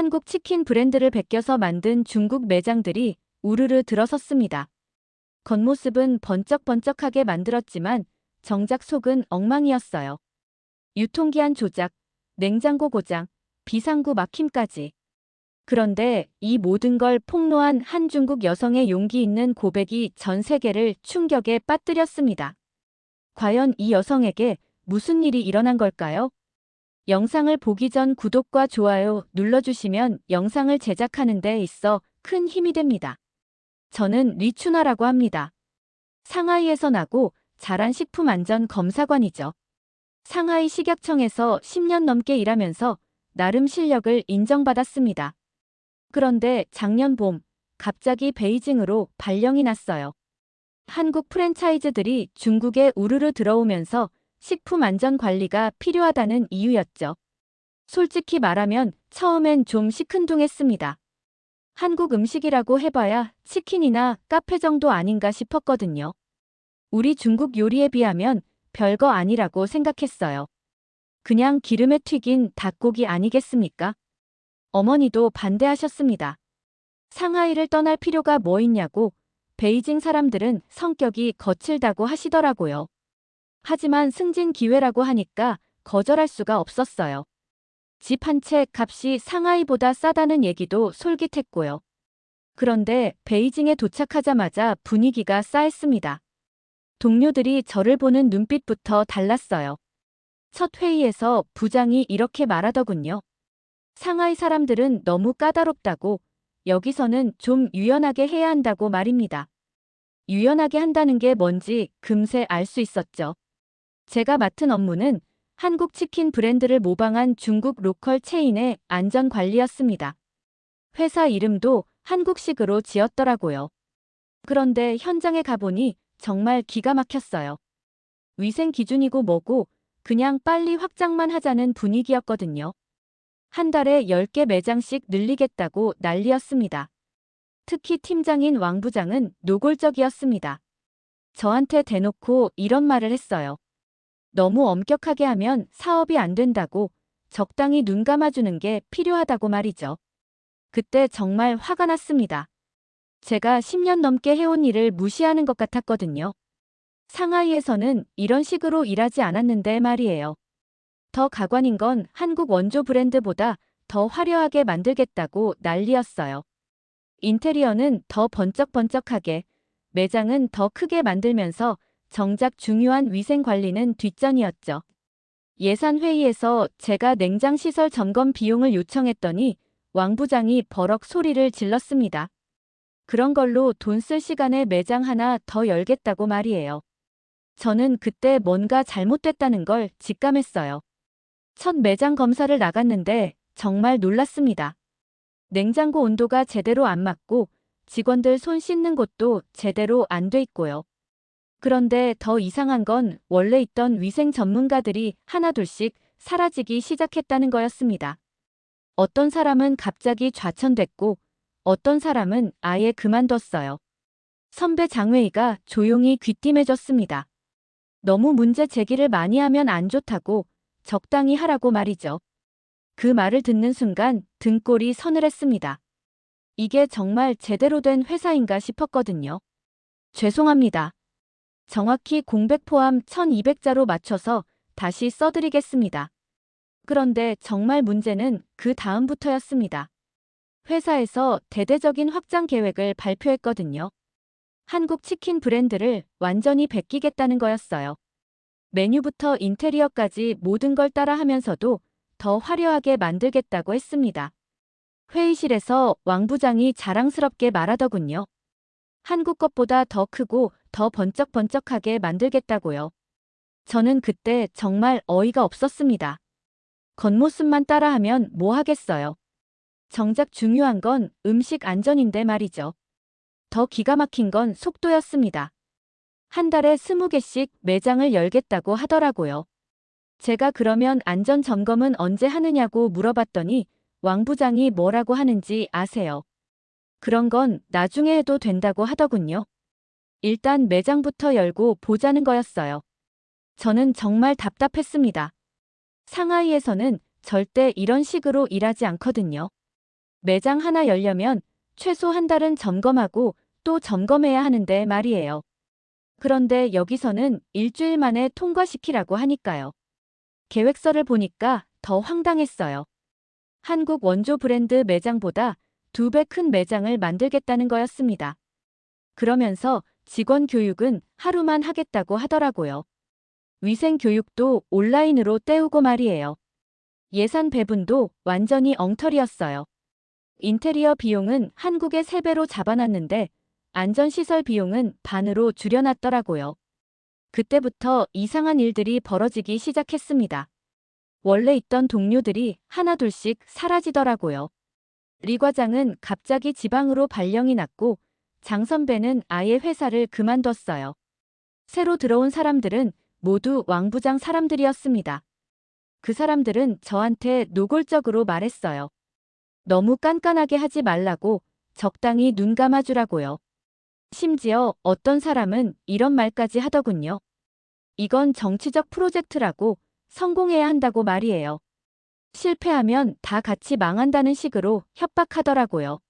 한국 치킨 브랜드를 베껴서 만든 중국 매장들이 우르르 들어섰습니다. 겉모습은 번쩍번쩍하게 만들었지만 정작 속은 엉망이었어요. 유통기한 조작, 냉장고 고장, 비상구 막힘까지. 그런데 이 모든 걸 폭로한 한 중국 여성의 용기 있는 고백이 전 세계를 충격에 빠뜨렸습니다. 과연 이 여성에게 무슨 일이 일어난 걸까요? 영상을 보기 전 구독과 좋아요 눌러주시면 영상을 제작하는 데 있어 큰 힘이 됩니다. 저는 리추나라고 합니다. 상하이에서 나고 자란 식품안전검사관이죠. 상하이 식약청에서 10년 넘게 일하면서 나름 실력을 인정받았습니다. 그런데 작년 봄, 갑자기 베이징으로 발령이 났어요. 한국 프랜차이즈들이 중국에 우르르 들어오면서 식품 안전 관리가 필요하다는 이유였죠. 솔직히 말하면 처음엔 좀 시큰둥했습니다. 한국 음식이라고 해봐야 치킨이나 카페 정도 아닌가 싶었거든요. 우리 중국 요리에 비하면 별거 아니라고 생각했어요. 그냥 기름에 튀긴 닭고기 아니겠습니까? 어머니도 반대하셨습니다. 상하이를 떠날 필요가 뭐 있냐고 베이징 사람들은 성격이 거칠다고 하시더라고요. 하지만 승진 기회라고 하니까 거절할 수가 없었어요. 집 한 채 값이 상하이보다 싸다는 얘기도 솔깃했고요. 그런데 베이징에 도착하자마자 분위기가 싸했습니다. 동료들이 저를 보는 눈빛부터 달랐어요. 첫 회의에서 부장이 이렇게 말하더군요. 상하이 사람들은 너무 까다롭다고 여기서는 좀 유연하게 해야 한다고 말입니다. 유연하게 한다는 게 뭔지 금세 알 수 있었죠. 제가 맡은 업무는 한국 치킨 브랜드를 모방한 중국 로컬 체인의 안전 관리였습니다. 회사 이름도 한국식으로 지었더라고요. 그런데 현장에 가보니 정말 기가 막혔어요. 위생 기준이고 뭐고 그냥 빨리 확장만 하자는 분위기였거든요. 한 달에 10개 매장씩 늘리겠다고 난리였습니다. 특히 팀장인 왕 부장은 노골적이었습니다. 저한테 대놓고 이런 말을 했어요. 너무 엄격하게 하면 사업이 안 된다고 적당히 눈 감아주는 게 필요하다고 말이죠. 그때 정말 화가 났습니다. 제가 10년 넘게 해온 일을 무시하는 것 같았거든요. 상하이에서는 이런 식으로 일하지 않았는데 말이에요. 더 가관인 건 한국 원조 브랜드보다 더 화려하게 만들겠다고 난리였어요. 인테리어는 더 번쩍번쩍하게, 매장은 더 크게 만들면서 정작 중요한 위생 관리는 뒷전이었죠. 예산 회의에서 제가 냉장 시설 점검 비용을 요청했더니 왕 부장이 버럭 소리를 질렀습니다. 그런 걸로 돈 쓸 시간에 매장 하나 더 열겠다고 말이에요. 저는 그때 뭔가 잘못됐다는 걸 직감했어요. 첫 매장 검사를 나갔는데 정말 놀랐습니다. 냉장고 온도가 제대로 안 맞고 직원들 손 씻는 곳도 제대로 안 돼 있고요. 그런데 더 이상한 건 원래 있던 위생 전문가들이 하나둘씩 사라지기 시작했다는 거였습니다. 어떤 사람은 갑자기 좌천됐고 어떤 사람은 아예 그만뒀어요. 선배 장회의가 조용히 귀띔해줬습니다. 너무 문제 제기를 많이 하면 안 좋다고 적당히 하라고 말이죠. 그 말을 듣는 순간 등골이 서늘했습니다. 이게 정말 제대로 된 회사인가 싶었거든요. 죄송합니다. 정확히 공백 포함 1200자로 맞춰서 다시 써드리겠습니다. 그런데 정말 문제는 그 다음부터였습니다. 회사에서 대대적인 확장 계획을 발표했거든요. 한국 치킨 브랜드를 완전히 베끼겠다는 거였어요. 메뉴부터 인테리어까지 모든 걸 따라 하면서도 더 화려하게 만들겠다고 했습니다. 회의실에서 왕 부장이 자랑스럽게 말하더군요. 한국 것보다 더 크고 더 번쩍번쩍하게 만들겠다고요. 저는 그때 정말 어이가 없었습니다. 겉모습만 따라하면 뭐 하겠어요. 정작 중요한 건 음식 안전인데 말이죠. 더 기가 막힌 건 속도였습니다. 한 달에 20개씩 매장을 열겠다고 하더라고요. 제가 그러면 안전 점검은 언제 하느냐고 물어봤더니 왕 부장이 뭐라고 하는지 아세요? 그런 건 나중에 해도 된다고 하더군요. 일단 매장부터 열고 보자는 거였어요. 저는 정말 답답했습니다. 상하이에서는 절대 이런 식으로 일하지 않거든요. 매장 하나 열려면 최소 한 달은 점검하고 또 점검해야 하는데 말이에요. 그런데 여기서는 일주일 만에 통과시키라고 하니까요. 계획서를 보니까 더 황당했어요. 한국 원조 브랜드 매장보다 두 배 큰 매장을 만들겠다는 거였습니다. 그러면서 직원 교육은 하루만 하겠다고 하더라고요. 위생 교육도 온라인으로 때우고 말이에요. 예산 배분도 완전히 엉터리였어요. 인테리어 비용은 한국의 3배로 잡아놨는데 안전시설 비용은 반으로 줄여놨더라고요. 그때부터 이상한 일들이 벌어지기 시작했습니다. 원래 있던 동료들이 하나둘씩 사라지더라고요. 리 과장은 갑자기 지방으로 발령이 났고 장 선배는 아예 회사를 그만뒀어요. 새로 들어온 사람들은 모두 왕부장 사람들이었습니다. 그 사람들은 저한테 노골적으로 말했어요. 너무 깐깐하게 하지 말라고 적당히 눈 감아주라고요. 심지어 어떤 사람은 이런 말까지 하더군요. 이건 정치적 프로젝트라고 성공해야 한다고 말이에요. 실패하면 다 같이 망한다는 식으로 협박하더라고요.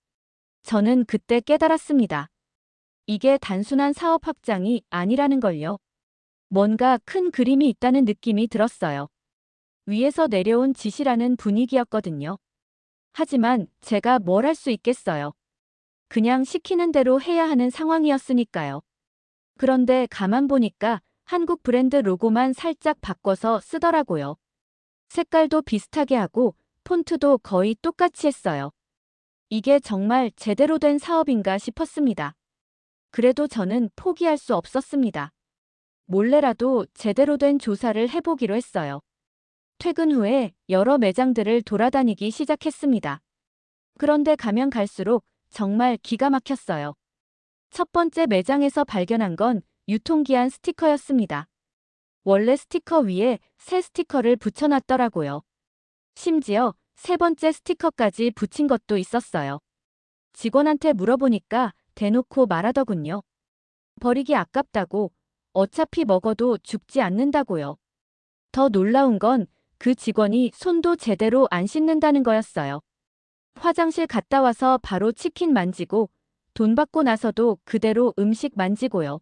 저는 그때 깨달았습니다. 이게 단순한 사업 확장이 아니라는 걸요. 뭔가 큰 그림이 있다는 느낌이 들었어요. 위에서 내려온 지시라는 분위기였거든요. 하지만 제가 뭘 할 수 있겠어요. 그냥 시키는 대로 해야 하는 상황이었으니까요. 그런데 가만 보니까 한국 브랜드 로고만 살짝 바꿔서 쓰더라고요. 색깔도 비슷하게 하고 폰트도 거의 똑같이 했어요. 이게 정말 제대로 된 사업인가 싶었습니다. 그래도 저는 포기할 수 없었습니다. 몰래라도 제대로 된 조사를 해보기로 했어요. 퇴근 후에 여러 매장들을 돌아다니기 시작했습니다. 그런데 가면 갈수록 정말 기가 막혔어요. 첫 번째 매장에서 발견한 건 유통기한 스티커였습니다. 원래 스티커 위에 새 스티커를 붙여놨더라고요. 심지어 세 번째 스티커까지 붙인 것도 있었어요. 직원한테 물어보니까 대놓고 말하더군요. 버리기 아깝다고 어차피 먹어도 죽지 않는다고요. 더 놀라운 건 그 직원이 손도 제대로 안 씻는다는 거였어요. 화장실 갔다 와서 바로 치킨 만지고 돈 받고 나서도 그대로 음식 만지고요.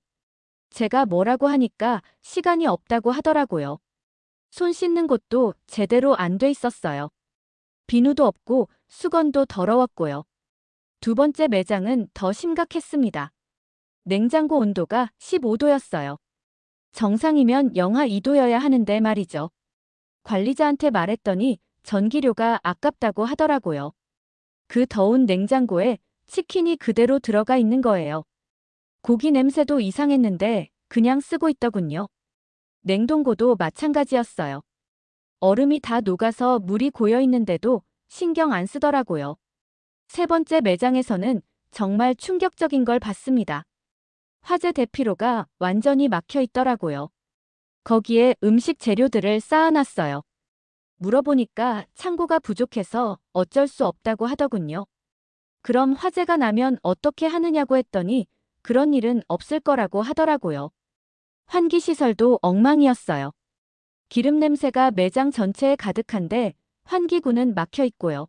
제가 뭐라고 하니까 시간이 없다고 하더라고요. 손 씻는 곳도 제대로 안 돼 있었어요. 비누도 없고 수건도 더러웠고요. 두 번째 매장은 더 심각했습니다. 냉장고 온도가 15도였어요. 정상이면 영하 2도여야 하는데 말이죠. 관리자한테 말했더니 전기료가 아깝다고 하더라고요. 그 더운 냉장고에 치킨이 그대로 들어가 있는 거예요. 고기 냄새도 이상했는데 그냥 쓰고 있더군요. 냉동고도 마찬가지였어요. 얼음이 다 녹아서 물이 고여 있는데도 신경 안 쓰더라고요. 세 번째 매장에서는 정말 충격적인 걸 봤습니다. 화재 대피로가 완전히 막혀 있더라고요. 거기에 음식 재료들을 쌓아놨어요. 물어보니까 창고가 부족해서 어쩔 수 없다고 하더군요. 그럼 화재가 나면 어떻게 하느냐고 했더니 그런 일은 없을 거라고 하더라고요. 환기시설도 엉망이었어요. 기름 냄새가 매장 전체에 가득한데 환기구는 막혀 있고요.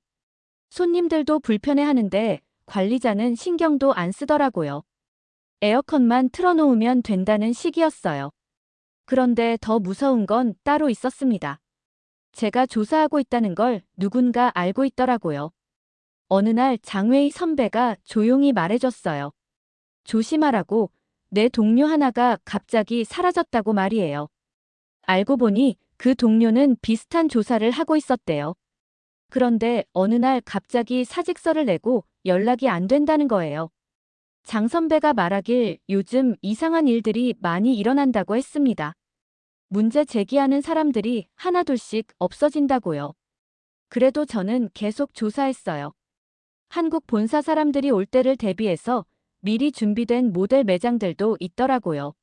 손님들도 불편해하는데 관리자는 신경도 안 쓰더라고요. 에어컨만 틀어놓으면 된다는 시기였어요. 그런데 더 무서운 건 따로 있었습니다. 제가 조사하고 있다는 걸 누군가 알고 있더라고요. 어느 날 장회의 선배가 조용히 말해줬어요. 조심하라고 내 동료 하나가 갑자기 사라졌다고 말이에요. 알고 보니 그 동료는 비슷한 조사를 하고 있었대요. 그런데 어느 날 갑자기 사직서를 내고 연락이 안 된다는 거예요. 장 선배가 말하길 요즘 이상한 일들이 많이 일어난다고 했습니다. 문제 제기하는 사람들이 하나둘씩 없어진다고요. 그래도 저는 계속 조사했어요. 한국 본사 사람들이 올 때를 대비해서 미리 준비된 모델 매장들도 있더라고요.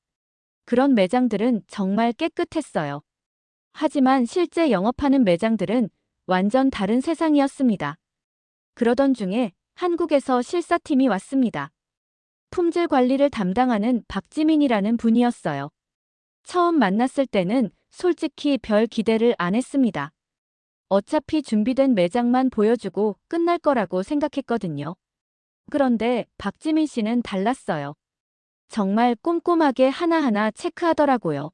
그런 매장들은 정말 깨끗했어요. 하지만 실제 영업하는 매장들은 완전 다른 세상이었습니다. 그러던 중에 한국에서 실사팀이 왔습니다. 품질 관리를 담당하는 박지민이라는 분이었어요. 처음 만났을 때는 솔직히 별 기대를 안 했습니다. 어차피 준비된 매장만 보여주고 끝날 거라고 생각했거든요. 그런데 박지민 씨는 달랐어요. 정말 꼼꼼하게 하나하나 체크하더라고요.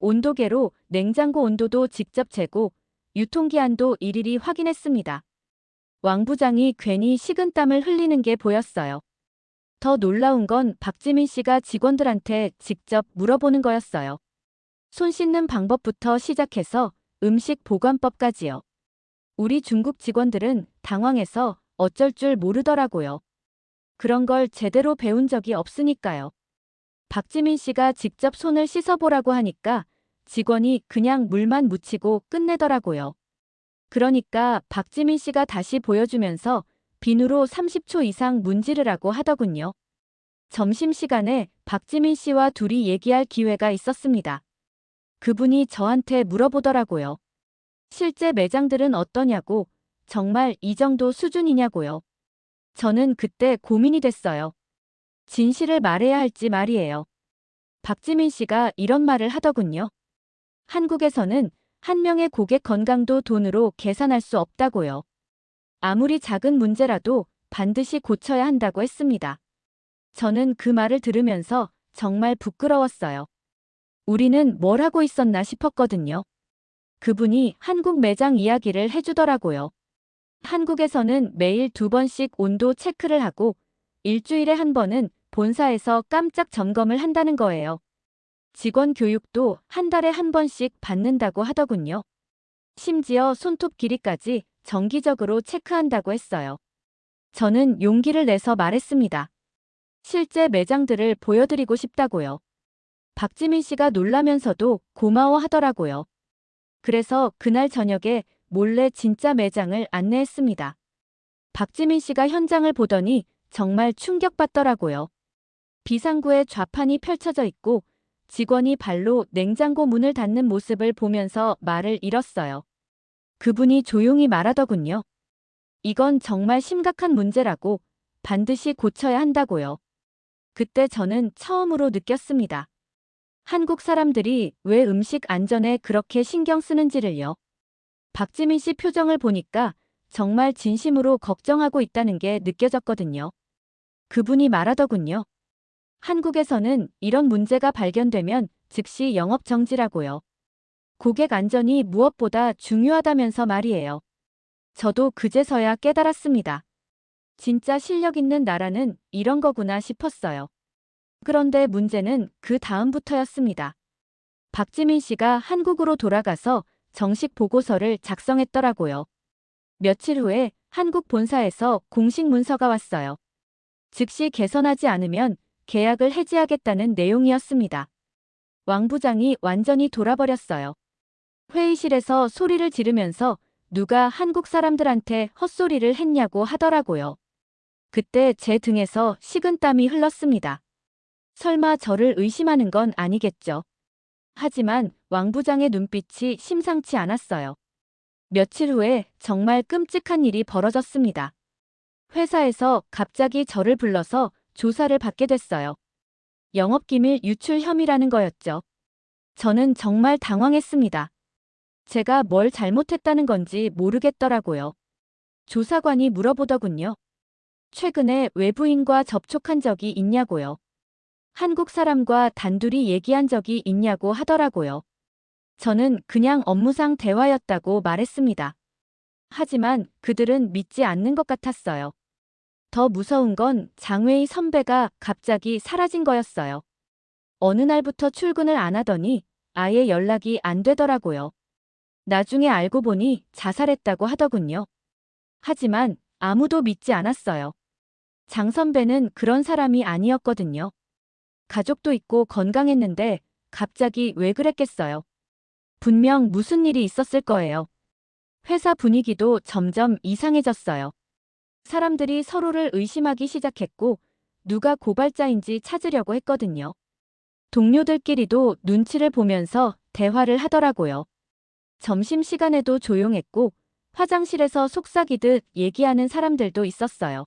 온도계로 냉장고 온도도 직접 재고 유통기한도 일일이 확인했습니다. 왕 부장이 괜히 식은땀을 흘리는 게 보였어요. 더 놀라운 건 박지민 씨가 직원들한테 직접 물어보는 거였어요. 손 씻는 방법부터 시작해서 음식 보관법까지요. 우리 중국 직원들은 당황해서 어쩔 줄 모르더라고요. 그런 걸 제대로 배운 적이 없으니까요. 박지민 씨가 직접 손을 씻어보라고 하니까 직원이 그냥 물만 묻히고 끝내더라고요. 그러니까 박지민 씨가 다시 보여주면서 비누로 30초 이상 문지르라고 하더군요. 점심시간에 박지민 씨와 둘이 얘기할 기회가 있었습니다. 그분이 저한테 물어보더라고요. 실제 매장들은 어떠냐고, 정말 이 정도 수준이냐고요. 저는 그때 고민이 됐어요. 진실을 말해야 할지 말이에요. 박지민 씨가 이런 말을 하더군요. 한국에서는 한 명의 고객 건강도 돈으로 계산할 수 없다고요. 아무리 작은 문제라도 반드시 고쳐야 한다고 했습니다. 저는 그 말을 들으면서 정말 부끄러웠어요. 우리는 뭘 하고 있었나 싶었거든요. 그분이 한국 매장 이야기를 해주더라고요. 한국에서는 매일 두 번씩 온도 체크를 하고 일주일에 한 번은 본사에서 깜짝 점검을 한다는 거예요. 직원 교육도 한 달에 한 번씩 받는다고 하더군요. 심지어 손톱 길이까지 정기적으로 체크한다고 했어요. 저는 용기를 내서 말했습니다. 실제 매장들을 보여드리고 싶다고요. 박지민 씨가 놀라면서도 고마워 하더라고요. 그래서 그날 저녁에 몰래 진짜 매장을 안내했습니다. 박지민 씨가 현장을 보더니 정말 충격받더라고요. 비상구에 좌판이 펼쳐져 있고 직원이 발로 냉장고 문을 닫는 모습을 보면서 말을 잃었어요. 그분이 조용히 말하더군요. 이건 정말 심각한 문제라고 반드시 고쳐야 한다고요. 그때 저는 처음으로 느꼈습니다. 한국 사람들이 왜 음식 안전에 그렇게 신경 쓰는지를요. 박지민 씨 표정을 보니까 정말 진심으로 걱정하고 있다는 게 느껴졌거든요. 그분이 말하더군요. 한국에서는 이런 문제가 발견되면 즉시 영업 정지라고요. 고객 안전이 무엇보다 중요하다면서 말이에요. 저도 그제서야 깨달았습니다. 진짜 실력 있는 나라는 이런 거구나 싶었어요. 그런데 문제는 그 다음부터였습니다. 박지민 씨가 한국으로 돌아가서 정식 보고서를 작성했더라고요. 며칠 후에 한국 본사에서 공식 문서가 왔어요. 즉시 개선하지 않으면 계약을 해지하겠다는 내용이었습니다. 왕 부장이 완전히 돌아버렸어요. 회의실에서 소리를 지르면서 누가 한국 사람들한테 헛소리를 했냐고 하더라고요. 그때 제 등에서 식은땀이 흘렀습니다. 설마 저를 의심하는 건 아니겠죠. 하지만 왕 부장의 눈빛이 심상치 않았어요. 며칠 후에 정말 끔찍한 일이 벌어졌습니다. 회사에서 갑자기 저를 불러서 조사를 받게 됐어요. 영업기밀 유출 혐의라는 거였죠. 저는 정말 당황했습니다. 제가 뭘 잘못했다는 건지 모르겠더라고요. 조사관이 물어보더군요. 최근에 외부인과 접촉한 적이 있냐고요. 한국 사람과 단둘이 얘기한 적이 있냐고 하더라고요. 저는 그냥 업무상 대화였다고 말했습니다. 하지만 그들은 믿지 않는 것 같았어요. 더 무서운 건 장웨이 선배가 갑자기 사라진 거였어요. 어느 날부터 출근을 안 하더니 아예 연락이 안 되더라고요. 나중에 알고 보니 자살했다고 하더군요. 하지만 아무도 믿지 않았어요. 장 선배는 그런 사람이 아니었거든요. 가족도 있고 건강했는데 갑자기 왜 그랬겠어요. 분명 무슨 일이 있었을 거예요. 회사 분위기도 점점 이상해졌어요. 사람들이 서로를 의심하기 시작했고 누가 고발자인지 찾으려고 했거든요. 동료들끼리도 눈치를 보면서 대화를 하더라고요. 점심시간에도 조용했고 화장실에서 속삭이듯 얘기하는 사람들도 있었어요.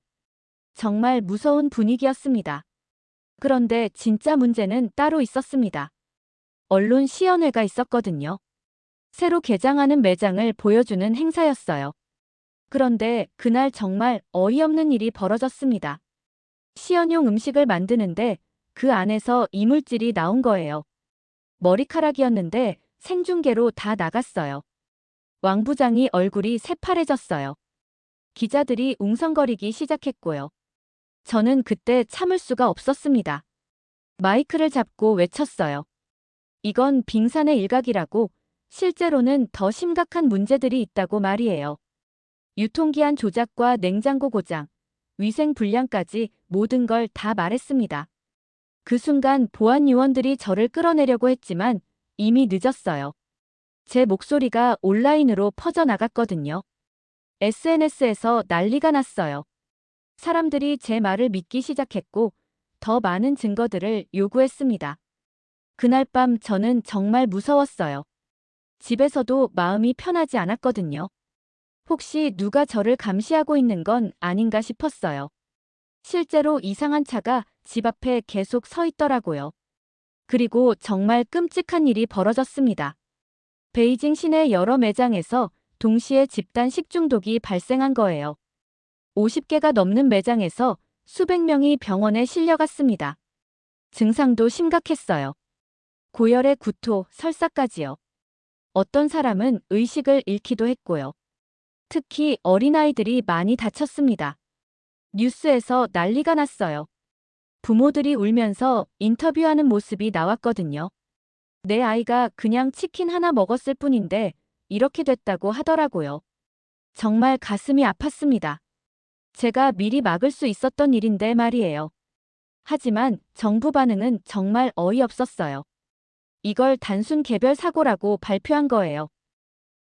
정말 무서운 분위기였습니다. 그런데 진짜 문제는 따로 있었습니다. 언론 시연회가 있었거든요. 새로 개장하는 매장을 보여주는 행사였어요. 그런데 그날 정말 어이없는 일이 벌어졌습니다. 시연용 음식을 만드는데 그 안에서 이물질이 나온 거예요. 머리카락이었는데 생중계로 다 나갔어요. 왕 부장이 얼굴이 새파래졌어요. 기자들이 웅성거리기 시작했고요. 저는 그때 참을 수가 없었습니다. 마이크를 잡고 외쳤어요. 이건 빙산의 일각이라고 실제로는 더 심각한 문제들이 있다고 말이에요. 유통기한 조작과 냉장고 고장, 위생 불량까지 모든 걸 다 말했습니다. 그 순간 보안 요원들이 저를 끌어내려고 했지만 이미 늦었어요. 제 목소리가 온라인으로 퍼져나갔거든요. SNS에서 난리가 났어요. 사람들이 제 말을 믿기 시작했고 더 많은 증거들을 요구했습니다. 그날 밤 저는 정말 무서웠어요. 집에서도 마음이 편하지 않았거든요. 혹시 누가 저를 감시하고 있는 건 아닌가 싶었어요. 실제로 이상한 차가 집 앞에 계속 서 있더라고요. 그리고 정말 끔찍한 일이 벌어졌습니다. 베이징 시내 여러 매장에서 동시에 집단 식중독이 발생한 거예요. 50개가 넘는 매장에서 수백 명이 병원에 실려갔습니다. 증상도 심각했어요. 고열의 구토, 설사까지요. 어떤 사람은 의식을 잃기도 했고요. 특히 어린아이들이 많이 다쳤습니다. 뉴스에서 난리가 났어요. 부모들이 울면서 인터뷰하는 모습이 나왔거든요. 내 아이가 그냥 치킨 하나 먹었을 뿐인데 이렇게 됐다고 하더라고요. 정말 가슴이 아팠습니다. 제가 미리 막을 수 있었던 일인데 말이에요. 하지만 정부 반응은 정말 어이없었어요. 이걸 단순 개별 사고라고 발표한 거예요.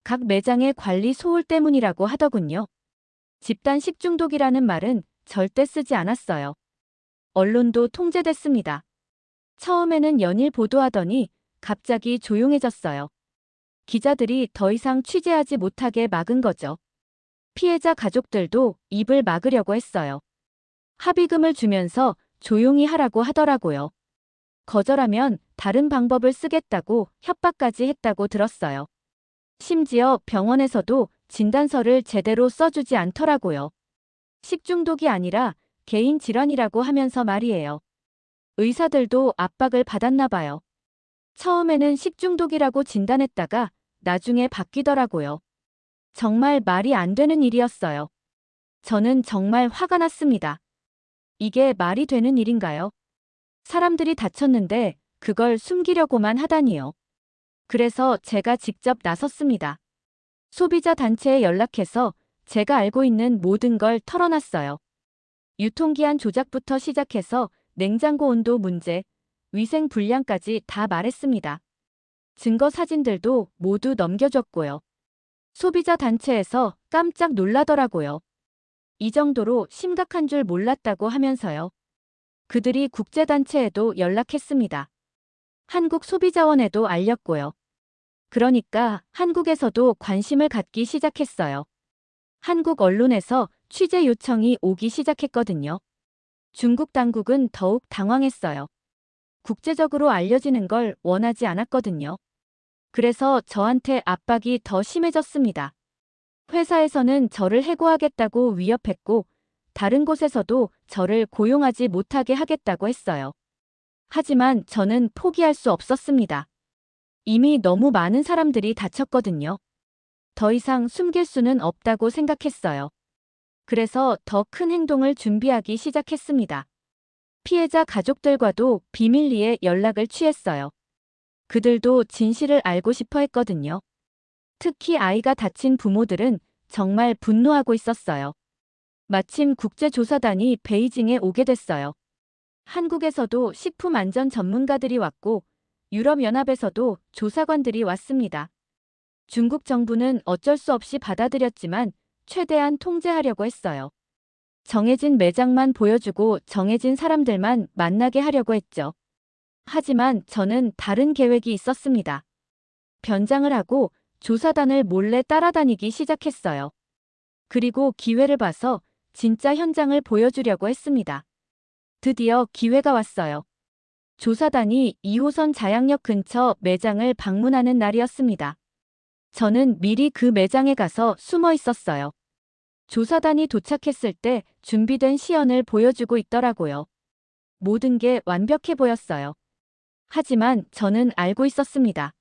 각 매장의 관리 소홀 때문이라고 하더군요. 집단 식중독이라는 말은 절대 쓰지 않았어요. 언론도 통제됐습니다. 처음에는 연일 보도하더니 갑자기 조용해졌어요. 기자들이 더 이상 취재하지 못하게 막은 거죠. 피해자 가족들도 입을 막으려고 했어요. 합의금을 주면서 조용히 하라고 하더라고요. 거절하면 다른 방법을 쓰겠다고 협박까지 했다고 들었어요. 심지어 병원에서도 진단서를 제대로 써주지 않더라고요. 식중독이 아니라 개인 질환이라고 하면서 말이에요. 의사들도 압박을 받았나 봐요. 처음에는 식중독이라고 진단했다가 나중에 바뀌더라고요. 정말 말이 안 되는 일이었어요. 저는 정말 화가 났습니다. 이게 말이 되는 일인가요? 사람들이 다쳤는데 그걸 숨기려고만 하다니요. 그래서 제가 직접 나섰습니다. 소비자 단체에 연락해서 제가 알고 있는 모든 걸 털어놨어요. 유통기한 조작부터 시작해서 냉장고 온도 문제, 위생 불량까지 다 말했습니다. 증거 사진들도 모두 넘겨줬고요. 소비자 단체에서 깜짝 놀라더라고요. 이 정도로 심각한 줄 몰랐다고 하면서요. 그들이 국제단체에도 연락했습니다. 한국 소비자원에도 알렸고요. 그러니까 한국에서도 관심을 갖기 시작했어요. 한국 언론에서 취재 요청이 오기 시작했거든요. 중국 당국은 더욱 당황했어요. 국제적으로 알려지는 걸 원하지 않았거든요. 그래서 저한테 압박이 더 심해졌습니다. 회사에서는 저를 해고하겠다고 위협했고, 다른 곳에서도 저를 고용하지 못하게 하겠다고 했어요. 하지만 저는 포기할 수 없었습니다. 이미 너무 많은 사람들이 다쳤거든요. 더 이상 숨길 수는 없다고 생각했어요. 그래서 더 큰 행동을 준비하기 시작했습니다. 피해자 가족들과도 비밀리에 연락을 취했어요. 그들도 진실을 알고 싶어 했거든요. 특히 아이가 다친 부모들은 정말 분노하고 있었어요. 마침 국제조사단이 베이징에 오게 됐어요. 한국에서도 식품 안전 전문가들이 왔고 유럽연합에서도 조사관들이 왔습니다. 중국 정부는 어쩔 수 없이 받아들였지만 최대한 통제하려고 했어요. 정해진 매장만 보여주고 정해진 사람들만 만나게 하려고 했죠. 하지만 저는 다른 계획이 있었습니다. 변장을 하고 조사단을 몰래 따라다니기 시작했어요. 그리고 기회를 봐서 진짜 현장을 보여주려고 했습니다. 드디어 기회가 왔어요. 조사단이 2호선 자양역 근처 매장을 방문하는 날이었습니다. 저는 미리 그 매장에 가서 숨어 있었어요. 조사단이 도착했을 때 준비된 시연을 보여주고 있더라고요. 모든 게 완벽해 보였어요. 하지만 저는 알고 있었습니다.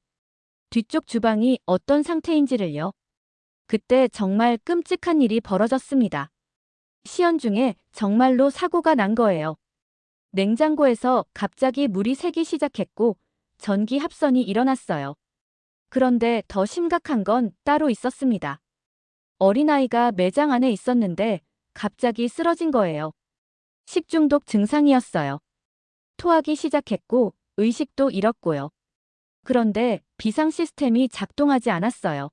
뒤쪽 주방이 어떤 상태인지를요. 그때 정말 끔찍한 일이 벌어졌습니다. 시연 중에 정말로 사고가 난 거예요. 냉장고에서 갑자기 물이 새기 시작했고 전기 합선이 일어났어요. 그런데 더 심각한 건 따로 있었습니다. 어린아이가 매장 안에 있었는데 갑자기 쓰러진 거예요. 식중독 증상이었어요. 토하기 시작했고 의식도 잃었고요. 그런데 비상 시스템이 작동하지 않았어요.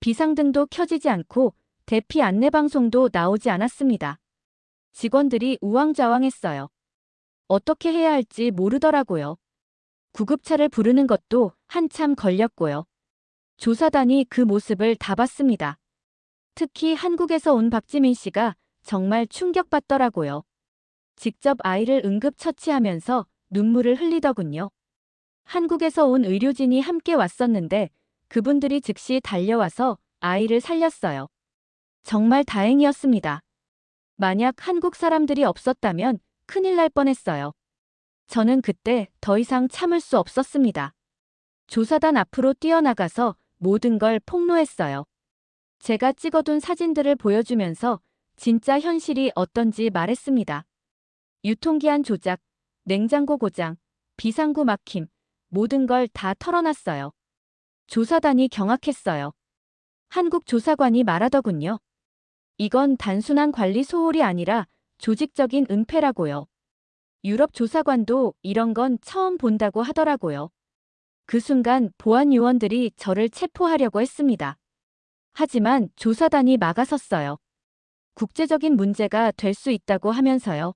비상등도 켜지지 않고 대피 안내 방송도 나오지 않았습니다. 직원들이 우왕좌왕했어요. 어떻게 해야 할지 모르더라고요. 구급차를 부르는 것도 한참 걸렸고요. 조사단이 그 모습을 다 봤습니다. 특히 한국에서 온 박지민 씨가 정말 충격받더라고요. 직접 아이를 응급처치하면서 눈물을 흘리더군요. 한국에서 온 의료진이 함께 왔었는데 그분들이 즉시 달려와서 아이를 살렸어요. 정말 다행이었습니다. 만약 한국 사람들이 없었다면 큰일 날 뻔했어요. 저는 그때 더 이상 참을 수 없었습니다. 조사단 앞으로 뛰어나가서 모든 걸 폭로했어요. 제가 찍어둔 사진들을 보여주면서 진짜 현실이 어떤지 말했습니다. 유통기한 조작, 냉장고 고장, 비상구 막힘, 모든 걸 다 털어놨어요. 조사단이 경악했어요. 한국 조사관이 말하더군요. 이건 단순한 관리 소홀이 아니라 조직적인 은폐라고요. 유럽 조사관도 이런 건 처음 본다고 하더라고요. 그 순간 보안 요원들이 저를 체포하려고 했습니다. 하지만 조사단이 막아섰어요. 국제적인 문제가 될 수 있다고 하면서요.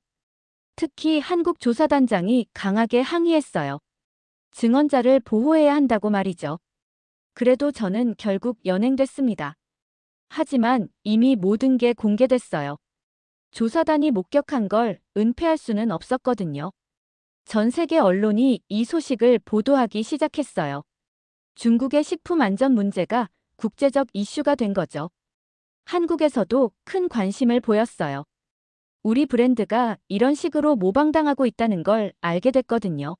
특히 한국 조사단장이 강하게 항의했어요. 증언자를 보호해야 한다고 말이죠. 그래도 저는 결국 연행됐습니다. 하지만 이미 모든 게 공개됐어요. 조사단이 목격한 걸 은폐할 수는 없었거든요. 전 세계 언론이 이 소식을 보도하기 시작했어요. 중국의 식품 안전 문제가 국제적 이슈가 된 거죠. 한국에서도 큰 관심을 보였어요. 우리 브랜드가 이런 식으로 모방당하고 있다는 걸 알게 됐거든요.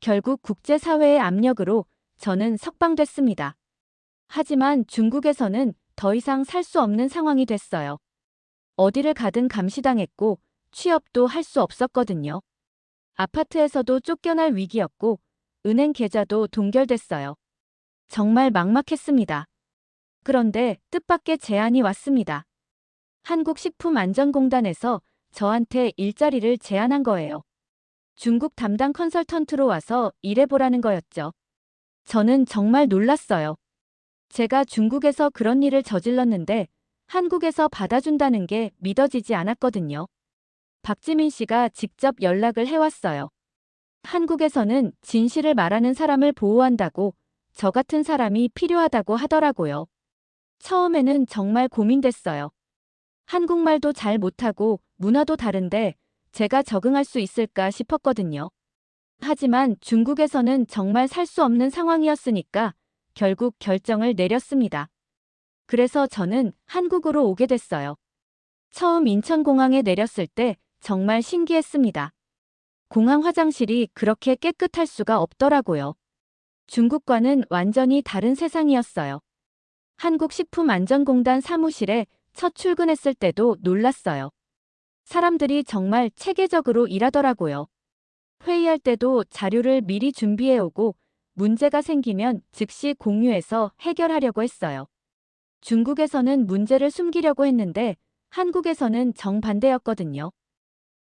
결국 국제사회의 압력으로 저는 석방됐습니다. 하지만 중국에서는 더 이상 살 수 없는 상황이 됐어요. 어디를 가든 감시당했고 취업도 할 수 없었거든요. 아파트에서도 쫓겨날 위기였고 은행 계좌도 동결됐어요. 정말 막막했습니다. 그런데 뜻밖의 제안이 왔습니다. 한국식품안전공단에서 저한테 일자리를 제안한 거예요. 중국 담당 컨설턴트로 와서 일해보라는 거였죠. 저는 정말 놀랐어요. 제가 중국에서 그런 일을 저질렀는데 한국에서 받아준다는 게 믿어지지 않았거든요. 박지민 씨가 직접 연락을 해왔어요. 한국에서는 진실을 말하는 사람을 보호한다고 저 같은 사람이 필요하다고 하더라고요. 처음에는 정말 고민됐어요. 한국말도 잘 못하고 문화도 다른데 제가 적응할 수 있을까 싶었거든요. 하지만 중국에서는 정말 살 수 없는 상황이었으니까 결국 결정을 내렸습니다. 그래서 저는 한국으로 오게 됐어요. 처음 인천공항에 내렸을 때 정말 신기했습니다. 공항 화장실이 그렇게 깨끗할 수가 없더라고요. 중국과는 완전히 다른 세상이었어요. 한국식품안전공단 사무실에 첫 출근했을 때도 놀랐어요. 사람들이 정말 체계적으로 일하더라고요. 회의할 때도 자료를 미리 준비해오고 문제가 생기면 즉시 공유해서 해결하려고 했어요. 중국에서는 문제를 숨기려고 했는데 한국에서는 정반대였거든요.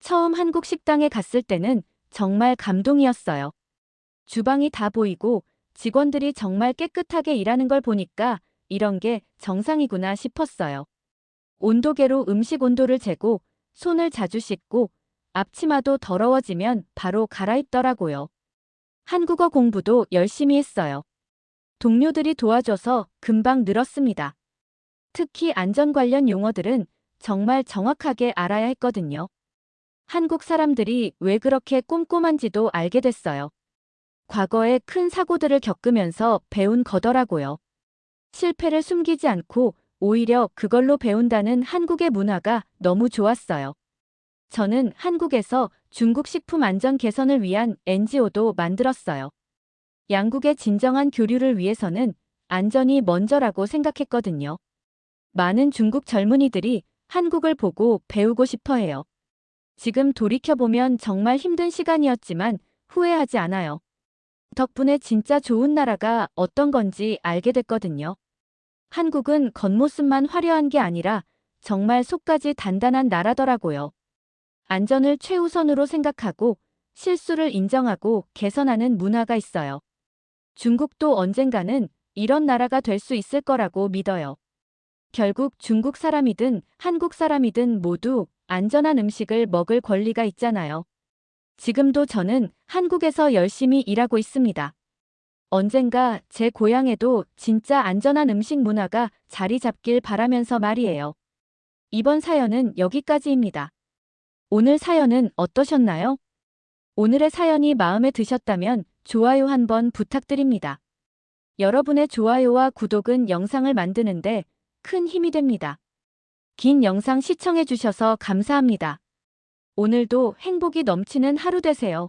처음 한국 식당에 갔을 때는 정말 감동이었어요. 주방이 다 보이고 직원들이 정말 깨끗하게 일하는 걸 보니까 이런 게 정상이구나 싶었어요. 온도계로 음식 온도를 재고 손을 자주 씻고 앞치마도 더러워지면 바로 갈아입더라고요. 한국어 공부도 열심히 했어요. 동료들이 도와줘서 금방 늘었습니다. 특히 안전 관련 용어들은 정말 정확하게 알아야 했거든요. 한국 사람들이 왜 그렇게 꼼꼼한지도 알게 됐어요. 과거에 큰 사고들을 겪으면서 배운 거더라고요. 실패를 숨기지 않고 오히려 그걸로 배운다는 한국의 문화가 너무 좋았어요. 저는 한국에서 중국 식품 안전 개선을 위한 NGO도 만들었어요. 양국의 진정한 교류를 위해서는 안전이 먼저라고 생각했거든요. 많은 중국 젊은이들이 한국을 보고 배우고 싶어 해요. 지금 돌이켜보면 정말 힘든 시간이었지만 후회하지 않아요. 덕분에 진짜 좋은 나라가 어떤 건지 알게 됐거든요. 한국은 겉모습만 화려한 게 아니라 정말 속까지 단단한 나라더라고요. 안전을 최우선으로 생각하고 실수를 인정하고 개선하는 문화가 있어요. 중국도 언젠가는 이런 나라가 될 수 있을 거라고 믿어요. 결국 중국 사람이든 한국 사람이든 모두 안전한 음식을 먹을 권리가 있잖아요. 지금도 저는 한국에서 열심히 일하고 있습니다. 언젠가 제 고향에도 진짜 안전한 음식 문화가 자리 잡길 바라면서 말이에요. 이번 사연은 여기까지입니다. 오늘 사연은 어떠셨나요? 오늘의 사연이 마음에 드셨다면 좋아요 한번 부탁드립니다. 여러분의 좋아요와 구독은 영상을 만드는데 큰 힘이 됩니다. 긴 영상 시청해주셔서 감사합니다. 오늘도 행복이 넘치는 하루 되세요.